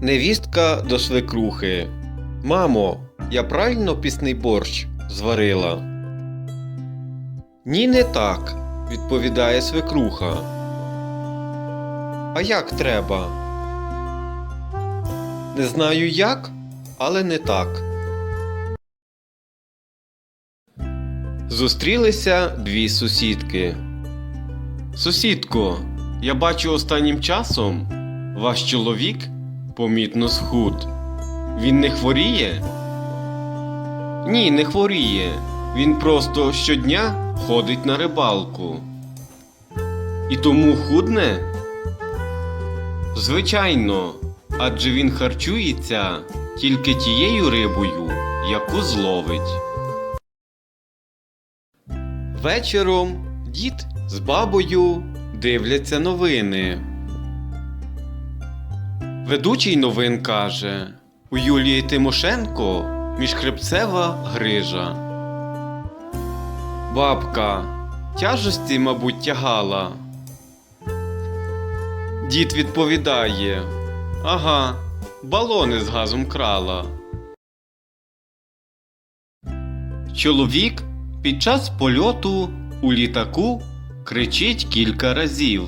Невістка до свекрухи. Мамо, я правильно пісний борщ зварила? Ні, не так, відповідає свекруха. А як треба? Не знаю як, але не так. Зустрілися дві сусідки. Сусідко, я бачу останнім часом ваш чоловік помітно схуд. Він не хворіє? Ні, не хворіє. Він просто щодня ходить на рибалку. І тому худне? Звичайно, адже він харчується тільки тією рибою, яку зловить. Вечором дід з бабою дивляться новини. Ведучий новин каже: у Юлії Тимошенко міжхребцева грижа. Бабка тяжесті, мабуть, тягала. Дід відповідає: Ага, балони з газом крала. Чоловік під час польоту у літаку кричить кілька разів.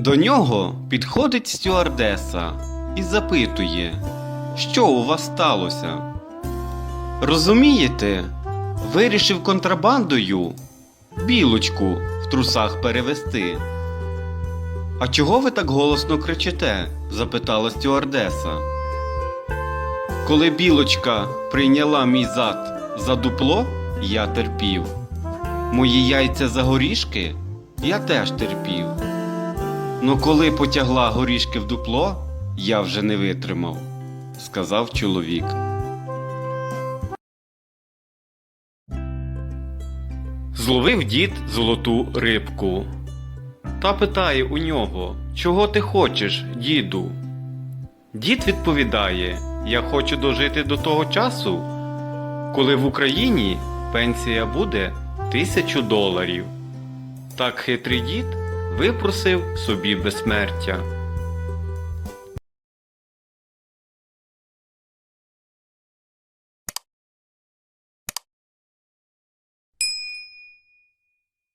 До нього підходить стюардеса і запитує, що у вас сталося. Розумієте, вирішив контрабандою білочку в трусах перевести. А чого ви так голосно кричите? запитала стюардеса. Коли білочка прийняла мій зад за дупло, я терпів. Мої яйця за горішки я теж терпів. Ну коли потягла горішки в дупло, я вже не витримав, сказав чоловік. Зловив дід золоту рибку. Та питає у нього, чого ти хочеш, діду? Дід відповідає: Я хочу дожити до того часу, коли в Україні пенсія буде тисячу доларів. Так хитрий дід випросив собі безсмертя.